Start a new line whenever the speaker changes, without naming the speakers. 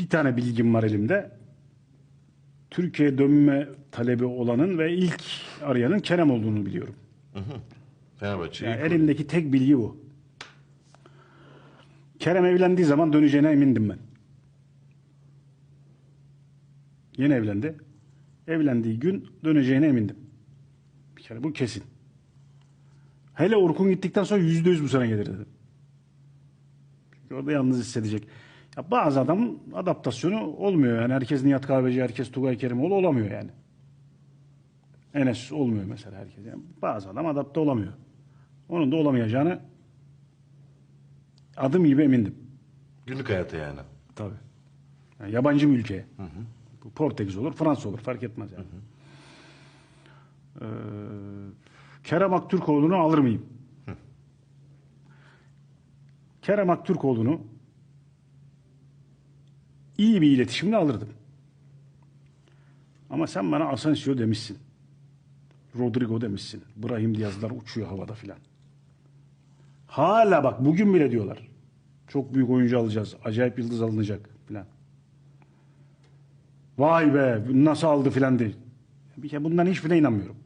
bir tane bilgim var elimde. Türkiye dönme talebi olanın ve ilk arayanın Kerem olduğunu biliyorum.
Fenerbahçe'yi
Yani elimdeki tek bilgi bu. Kerem evlendiği zaman döneceğine emindim ben. Yeni evlendi. Evlendiği gün döneceğine emindim. Bir kere bu kesin. Hele Orkun gittikten sonra yüzde yüz bu sene gelir dedim. Çünkü orada yalnız hissedecek. Ya bazı adamın adaptasyonu olmuyor. Yani herkes Nihat Kahveci, herkes Tugay Kerimoğlu olamıyor yani. Enes olmuyor mesela herkes. Yani bazı adam adapte olamıyor. Onun da olamayacağını adım gibi emindim.
günlük hayata yani.
Tabii. Yani yabancı bir ülkeye. Bu Portekiz olur, Fransız olur fark etmez yani. Ee, Kerem Aktürkoğlu'nu alır mıyım? Kerem Aktürkoğlu'nu iyi bir iletişimle alırdım. Ama sen bana Asensio demişsin. Rodrigo demişsin. Brahim Diaz'lar uçuyor havada filan. Hala bak bugün bile diyorlar. Çok büyük oyuncu alacağız. Acayip yıldız alınacak filan. Vay be nasıl aldı filan değil. Bir bundan hiçbirine inanmıyorum.